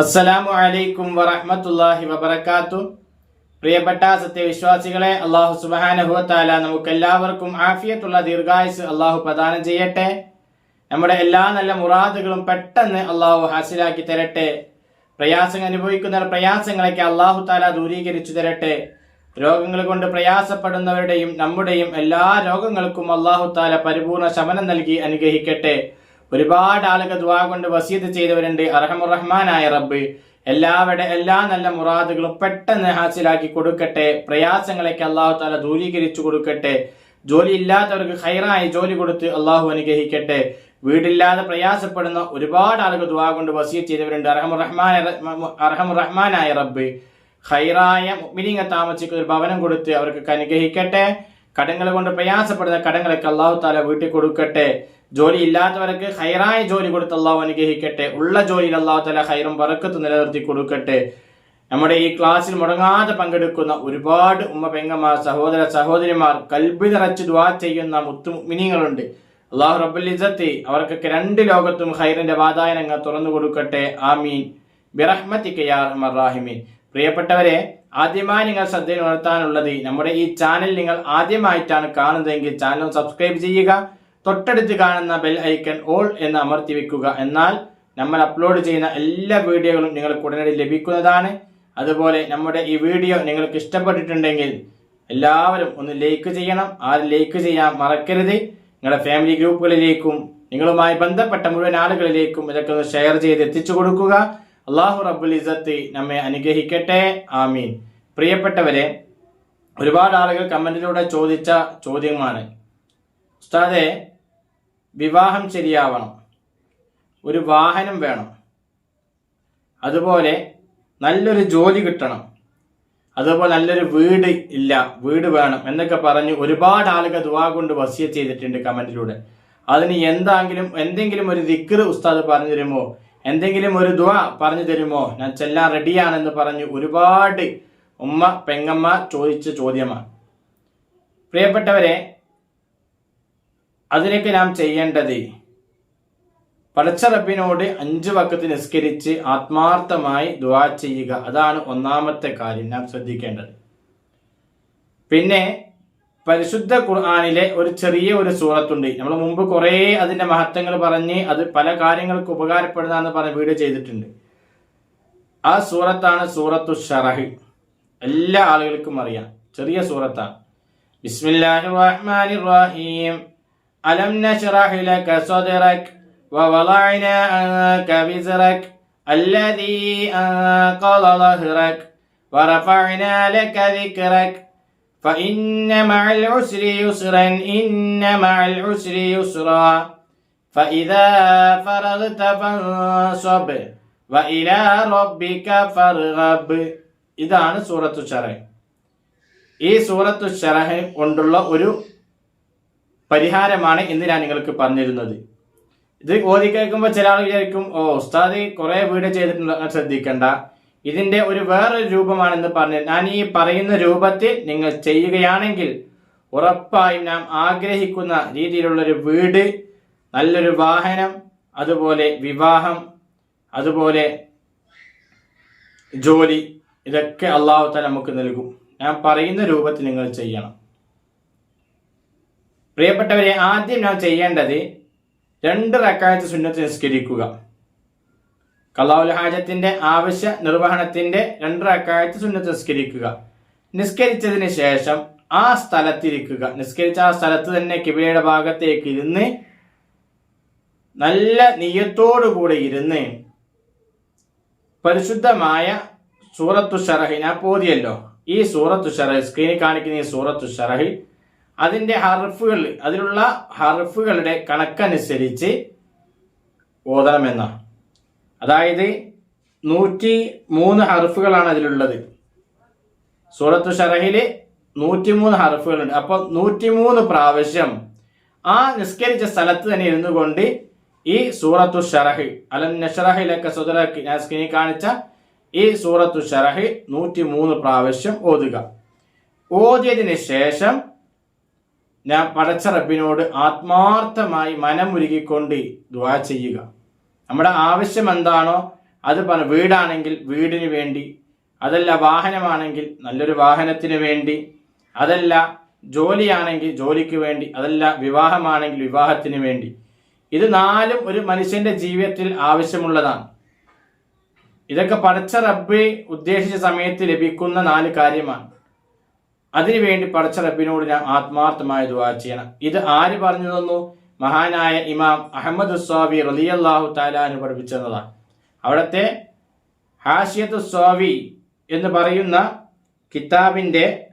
അസ്സലാമു അലൈക്കും വറഹ്മത്തുള്ളാഹി വബറകാത്തു. പ്രിയപ്പെട്ട സത്യവിശ്വാസികളെ അള്ളാഹു സുബാനഹുവത്താല നമുക്ക് എല്ലാവർക്കും ആഫിയത്തുള്ള ദീർഘായുസ് അള്ളാഹു പ്രദാനം ചെയ്യട്ടെ. നമ്മുടെ എല്ലാ നല്ല മുറാദുകളും പെട്ടെന്ന് അള്ളാഹു ഹാസിലാക്കി തരട്ടെ. പ്രയാസങ്ങൾ അനുഭവിക്കുന്ന പ്രയാസങ്ങളൊക്കെ അള്ളാഹു താല ദൂരീകരിച്ചു തരട്ടെ. രോഗങ്ങൾ കൊണ്ട് പ്രയാസപ്പെടുന്നവരുടെയും നമ്മുടെയും എല്ലാ രോഗങ്ങൾക്കും അള്ളാഹു താല പരിപൂർണ ശമനം നൽകി അനുഗ്രഹിക്കട്ടെ. ഒരുപാട് ആളുകൾ ദ്വാ കൊണ്ട് വസീത് ചെയ്തവരുണ്ട്. അർഹമുറഹ്മാനായ റബ്ബ് എല്ലാവരുടെ എല്ലാ നല്ല മുറാദുകളും പെട്ടെന്ന് ഹാസിലാക്കി കൊടുക്കട്ടെ. പ്രയാസങ്ങളൊക്കെ അള്ളാഹു താല ദൂരീകരിച്ചു കൊടുക്കട്ടെ. ജോലി ഇല്ലാത്തവർക്ക് ഹൈറായി ജോലി കൊടുത്ത് അള്ളാഹു അനുഗ്രഹിക്കട്ടെ. വീടില്ലാതെ പ്രയാസപ്പെടുന്ന ഒരുപാട് ആളുകൾ ദ്വാ കൊണ്ട് വസീത് ചെയ്തവരുണ്ട്. അർഹമുറഹ്മാൻ അർഹമുറഹ്മാനായ റബ്ബ് ഹൈറായ മിനിങ്ങ താമസിക്ക് ഒരു ഭവനം കൊടുത്ത് അവർക്ക് അനുഗ്രഹിക്കട്ടെ. കടങ്ങൾ കൊണ്ട് പ്രയാസപ്പെടുന്ന കടങ്ങളൊക്കെ അള്ളാഹു താല വീട്ടിൽ കൊടുക്കട്ടെ. ജോലി ഇല്ലാത്തവർക്ക് ഹൈറായ ജോലി കൊടുത്ത് അള്ളാഹു അനുഗ്രഹിക്കട്ടെ. ഉള്ള ജോലിയിൽ അള്ളാഹു തല ഹൈറും വറക്കത്ത് നിലനിർത്തി കൊടുക്കട്ടെ. നമ്മുടെ ഈ ക്ലാസ്സിൽ മുടങ്ങാതെ പങ്കെടുക്കുന്ന ഒരുപാട് ഉമ്മ പെങ്ങന്മാർ സഹോദര സഹോദരിമാർ കൽബി നിറച്ച് ദ്വാ ചെയ്യുന്ന മുത്തുമിനിങ്ങളുണ്ട് അള്ളാഹു റബുലിസത്തി അവർക്കൊക്കെ രണ്ട് ലോകത്തും ഹൈറിന്റെ വാതായനങ്ങൾ തുറന്നു കൊടുക്കട്ടെ. ആമീൻ. ബിറഹ്മത്തിക്ക് പ്രിയപ്പെട്ടവരെ ആദ്യമായി നിങ്ങൾ ശ്രദ്ധയിൽ ഉണർത്താനുള്ളത് നമ്മുടെ ഈ ചാനൽ നിങ്ങൾ ആദ്യമായിട്ടാണ് കാണുന്നതെങ്കിൽ ചാനൽ സബ്സ്ക്രൈബ് ചെയ്യുക. തൊട്ടടുത്ത് കാണുന്ന ബെൽ ഐക്കൺ ഓൾ എന്ന് അമർത്തി വെക്കുക. എന്നാൽ നമ്മൾ അപ്ലോഡ് ചെയ്യുന്ന എല്ലാ വീഡിയോകളും നിങ്ങൾക്ക് ഉടനടി ലഭിക്കുന്നതാണ്. അതുപോലെ നമ്മുടെ ഈ വീഡിയോ നിങ്ങൾക്ക് ഇഷ്ടപ്പെട്ടിട്ടുണ്ടെങ്കിൽ എല്ലാവരും ഒന്ന് ലൈക്ക് ചെയ്യണം. ആ ലൈക്ക് ചെയ്യാൻ മറക്കരുത്. നിങ്ങളുടെ ഫാമിലി ഗ്രൂപ്പുകളിലേക്കും നിങ്ങളുമായി ബന്ധപ്പെട്ട മുഴുവൻ ആളുകളിലേക്കും ഇതൊക്കെ ഒന്ന് ഷെയർ ചെയ്ത് എത്തിച്ചു കൊടുക്കുക. അള്ളാഹു റബ്ബുൽ ഇസത്ത് നമ്മെ അനുഗ്രഹിക്കട്ടെ. ആമീൻ. പ്രിയപ്പെട്ടവരെ ഒരുപാട് ആളുകൾ കമന്റിലൂടെ ചോദിച്ച ചോദ്യമാണ് ഉസ്താദെ വിവാഹം ശരിയാവണം. ഒരു വാഹനം വേണം. അതുപോലെ നല്ലൊരു ജോലി കിട്ടണം. അതുപോലെ നല്ലൊരു വീട് ഇല്ല വീട് വേണം എന്നൊക്കെ പറഞ്ഞ് ഒരുപാട് ആളുകൾ ദുവാ കൊണ്ട് വസിയ ചെയ്തിട്ടുണ്ട് കമന്റിലൂടെ. അതിന് എന്താങ്കിലും എന്തെങ്കിലും ഒരു ദിക്കർ ഉസ്താദ് പറഞ്ഞു തരുമോ? എന്തെങ്കിലും ഒരു ദുവ പറഞ്ഞു തരുമോ? ഞാൻ ചെല്ലാൻ റെഡിയാണെന്ന് പറഞ്ഞ് ഒരുപാട് ഉമ്മ പെങ്ങമ്മ ചോദിച്ച ചോദ്യമാണ്. പ്രിയപ്പെട്ടവരെ അതിനൊക്കെ നാം ചെയ്യേണ്ടത് പടച്ച റബ്ബിനോട് അഞ്ചു വക്കത്ത് നിസ്കരിച്ച് ആത്മാർത്ഥമായി ദുവാ ചെയ്യുക. അതാണ് ഒന്നാമത്തെ കാര്യം നാം ശ്രദ്ധിക്കേണ്ടത്. പിന്നെ പരിശുദ്ധ ഖുർആാനിലെ ഒരു ചെറിയ ഒരു സൂറത്തുണ്ട്. നമ്മൾ മുമ്പ് കുറേ അതിന്റെ മഹത്വങ്ങൾ പറഞ്ഞ് അത് പല കാര്യങ്ങൾക്ക് ഉപകാരപ്പെടുന്നതെന്ന് പറഞ്ഞ് വീഡിയോ ചെയ്തിട്ടുണ്ട്. ആ സൂറത്താണ് സൂറത്തു ഷറഹ്. എല്ലാ ആളുകൾക്കും അറിയാം. ചെറിയ സൂറത്താണ്. ബിസ്മില്ലാഹിർ റഹ്മാനിർ റഹീം. അലം നശ്റഹ് ലക സദ്റക് ووضعنا عنك وزرك الذي أنقض ظهرك ورفعنا لك ذكرك فإن مع العسر يسرا إن مع العسر يسرا فإذا فرغت فانصب وإلى ربك فارغب ഇതാണ് സൂറത്തു ഷറഹ് ഈ സൂറത്തു ഷറഹ് കൊണ്ടുള്ള ഒരു പരിഹാരമാണ് ഇന്ന് ഞാൻ നിങ്ങൾക്ക് പറഞ്ഞിരുന്നത്. ഇത് ഓതി കേൾക്കുമ്പോൾ ചില ആൾ വിചാരിക്കും ഓ ഉസ്താദ് കുറെ വീഡിയോ ചെയ്തിട്ടുണ്ട് അങ്ങനെ ശ്രദ്ധിക്കണ്ട. ഇതിന്റെ ഒരു വേറൊരു രൂപമാണെന്ന് പറഞ്ഞ് ഞാൻ ഈ പറയുന്ന രൂപത്തിൽ നിങ്ങൾ ചെയ്യുകയാണെങ്കിൽ ഉറപ്പായും നാം ആഗ്രഹിക്കുന്ന രീതിയിലുള്ള ഒരു വീട് നല്ലൊരു വാഹനം അതുപോലെ വിവാഹം അതുപോലെ ജോലി ഇതൊക്കെ അള്ളാഹു താല നമുക്ക് നൽകും. ഞാൻ പറയുന്ന രൂപത്തിൽ നിങ്ങൾ ചെയ്യണം. പ്രിയപ്പെട്ടവരെ ആദ്യം നാം ചെയ്യേണ്ടത് രണ്ട് റക്കായത്ത് സുന്നത്ത് നിസ്കരിക്കുക. കള്ളാവുൽ ഹാജത്തിന്റെ ആവശ്യ നിർവഹണത്തിന്റെ രണ്ട് റക്കായത്ത് സുന്നത്ത് നിസ്കരിക്കുക. നിസ്കരിച്ചതിന് ശേഷം ആ സ്ഥലത്തിരിക്കുക. നിസ്കരിച്ച ആ സ്ഥലത്ത് തന്നെ കിബിലയുടെ ഭാഗത്തേക്ക് ഇരുന്ന് നല്ല നീയത്തോടുകൂടെ ഇരുന്ന് പരിശുദ്ധമായ സൂറത്തു ഷറഹി ഞാൻ പോതിയല്ലോ. ഈ സൂറത്തു ഷറഹി സ്ക്രീനിൽ കാണിക്കുന്ന ഈ സൂറത്തു ഷറഹ് അതിന്റെ ഹർഫുകൾ അതിലുള്ള ഹർഫുകളുടെ കണക്കനുസരിച്ച് ഓതണമെന്നാണ് അതായത് നൂറ്റി മൂന്ന് ഹർഫുകളാണ് അതിലുള്ളത്. സൂറത്തു ഷറഹിൽ നൂറ്റിമൂന്ന് ഹർഫുകളുണ്ട്. അപ്പൊ നൂറ്റിമൂന്ന് പ്രാവശ്യം ആ നിസ്കരിച്ച സ്ഥലത്ത് തന്നെ ഇരുന്നു കൊണ്ട് ഈ സൂറത്തു ഷറഹ് അലൻ നഷറഹിലൊക്കെ സുതറക്ക് ഞാൻ കാണിച്ച ഈ സൂറത്തു ഷറഹ് നൂറ്റി മൂന്ന് പ്രാവശ്യം ഓതുക. ഓതിയതിന് ശേഷം ഞാൻ പടച്ച റബ്ബിനോട് ആത്മാർത്ഥമായി മനമുരുകിക്കൊണ്ട് ദ്വാ ചെയ്യുക. നമ്മുടെ ആവശ്യം എന്താണോ അത് പറ വീടാണെങ്കിൽ വീടിന് വേണ്ടി അതല്ല വാഹനമാണെങ്കിൽ നല്ലൊരു വാഹനത്തിന് വേണ്ടി അതല്ല ജോലിയാണെങ്കിൽ ജോലിക്ക് വേണ്ടി അതല്ല വിവാഹമാണെങ്കിൽ വിവാഹത്തിന് വേണ്ടി. ഇത് നാലും ഒരു മനുഷ്യന്റെ ജീവിതത്തിൽ ആവശ്യമുള്ളതാണ്. ഇതൊക്കെ പടച്ച റബ്ബ് ഉദ്ദേശിച്ച സമയത്ത് ലഭിക്കുന്ന നാല് കാര്യമാണ്. അതിനുവേണ്ടി പടച്ച റബ്ബിനോട് ഞാൻ ആത്മാർത്ഥമായ ദുവാ ചെയ്യണം. ഇത് ആര് പറഞ്ഞു തന്നു മഹാനായ ഇമാം അഹമ്മദ് സ്വാവി റലിയല്ലാഹു താലാന് പഠിപ്പിച്ചതാണ് അവിടുത്തെ ഹാഷിയത്ത് സ്വാവി എന്ന് പറയുന്ന കിതാബിന്റെ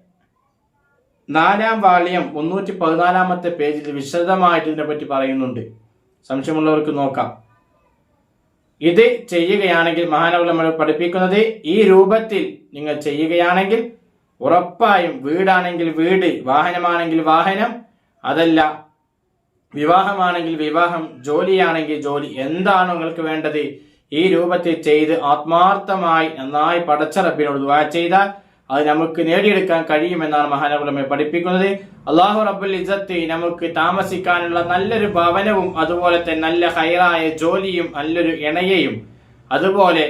നാലാം വാള്യം മുന്നൂറ്റി പതിനാലാമത്തെ പേജിൽ വിശദമായിട്ട് ഇതിനെപ്പറ്റി പറയുന്നുണ്ട്. സംശയമുള്ളവർക്ക് നോക്കാം. ഇത് ചെയ്യുകയാണെങ്കിൽ മഹാനവലം പഠിപ്പിക്കുന്നത് ഈ രൂപത്തിൽ നിങ്ങൾ ചെയ്യുകയാണെങ്കിൽ ഉറപ്പായും വീടാണെങ്കിൽ വീട് വാഹനമാണെങ്കിൽ വാഹനം അതല്ല വിവാഹമാണെങ്കിൽ വിവാഹം ജോലിയാണെങ്കിൽ ജോലി. എന്താണ് നിങ്ങൾക്ക് വേണ്ടത്? ഈ രൂപത്തിൽ ചെയ്ത് ആത്മാർത്ഥമായി നന്നായി പടച്ച റബ്ബിനോട് ദുആ ചെയ്താൽ അത് നമുക്ക് നേടിയെടുക്കാൻ കഴിയുമെന്നാണ് മഹാനകുലമെ പഠിപ്പിക്കുന്നത്. അള്ളാഹു റബ്ബുൽ ഇസത്ത് നമുക്ക് താമസിക്കാനുള്ള നല്ലൊരു ഭവനവും അതുപോലെ തന്നെ നല്ല ഹൈറായ ജോലിയും നല്ലൊരു ഇണയെയും അതുപോലെ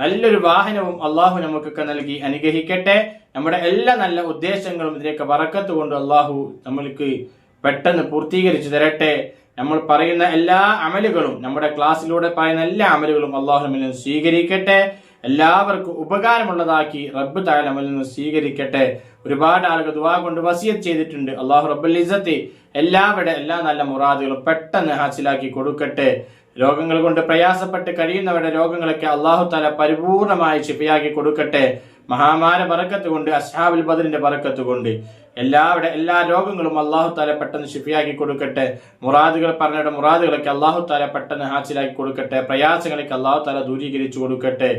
നല്ലൊരു വാഹനവും അള്ളാഹു നമുക്കൊക്കെ നൽകി അനുഗ്രഹിക്കട്ടെ. നമ്മുടെ എല്ലാ നല്ല ഉദ്ദേശങ്ങളും ഇതിലേക്ക് വറക്കത്ത് കൊണ്ട് അള്ളാഹു നമ്മൾക്ക് പെട്ടെന്ന് പൂർത്തീകരിച്ചു തരട്ടെ. നമ്മൾ പറയുന്ന എല്ലാ അമലുകളും നമ്മുടെ ക്ലാസ്സിലൂടെ പറയുന്ന എല്ലാ അമലുകളും അള്ളാഹു നിന്ന് സ്വീകരിക്കട്ടെ. എല്ലാവർക്കും ഉപകാരമുള്ളതാക്കി റബ്ബ് തായ നമ്മിൽ നിന്ന് സ്വീകരിക്കട്ടെ. ഒരുപാട് ആളുകൾ ദുവാ കൊണ്ട് വസിയത്ത് ചെയ്തിട്ടുണ്ട്. അള്ളാഹു റബ്ബുൽ ഇസത്തി എല്ലാവരുടെ എല്ലാ നല്ല മുറാദുകളും പെട്ടെന്ന് ഹാസിലാക്കി കൊടുക്കട്ടെ. രോഗങ്ങൾ കൊണ്ട് പ്രയാസപ്പെട്ട് കഴിയുന്നവരുടെ രോഗങ്ങളൊക്കെ അള്ളാഹു താല പരിപൂർണമായി ശിഫയാക്കി കൊടുക്കട്ടെ. മഹാമാര പറക്കത്ത് കൊണ്ട് അസ്ഹാബുൽ ബദറിന്റെ പറക്കത്ത് കൊണ്ട് എല്ലാവരുടെ എല്ലാ രോഗങ്ങളും അള്ളാഹു താല പെട്ടെന്ന് ശിഫിയാക്കി കൊടുക്കട്ടെ. മുറാദുകൾ പറഞ്ഞയുടെ മുറാദുകളൊക്കെ അള്ളാഹു താല പെട്ടെന്ന് ഹാസിലാക്കി കൊടുക്കട്ടെ. പ്രയാസങ്ങളൊക്കെ അള്ളാഹു താല ദൂരീകരിച്ചു കൊടുക്കട്ടെ.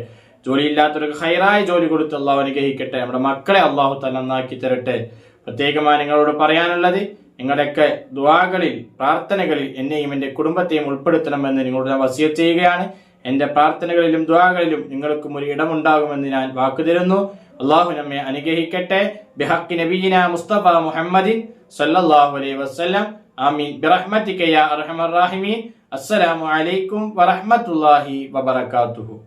ജോലിയില്ലാത്തവർക്ക് ഹൈറായ ജോലി കൊടുത്ത് അള്ളാഹു അനുഗ്രഹിക്കട്ടെ. നമ്മുടെ മക്കളെ അള്ളാഹു താല നന്നാക്കി തരട്ടെ. പ്രത്യേകമായി നിങ്ങളോട് പറയാനുള്ളത് നിങ്ങളുടെയൊക്കെ ദുവാകളിൽ പ്രാർത്ഥനകളിൽ എന്നെയും എന്റെ കുടുംബത്തെയും ഉൾപ്പെടുത്തണമെന്ന് നിങ്ങളോട് ഞാൻ വസിയ ചെയ്യുകയാണ്. എന്റെ പ്രാർത്ഥനകളിലും ദ്വാകളിലും നിങ്ങൾക്കും ഒരു ഇടമുണ്ടാകുമെന്ന് ഞാൻ വാക്കു തരുന്നു. അള്ളാഹു നമ്മെ അനുഗ്രഹിക്കട്ടെ. ബിഹക്കി നബീന മുസ്തഫ മുഹമ്മദിൻ സല്ലല്ലാഹു അലൈഹി വസല്ലം. ആമീൻ. ബിറഹ്മതിക യാ അർഹമർ അസ്സലാമു അലൈക്കും വറഹ്മത്തുള്ളാഹി വബറകാതുഹു.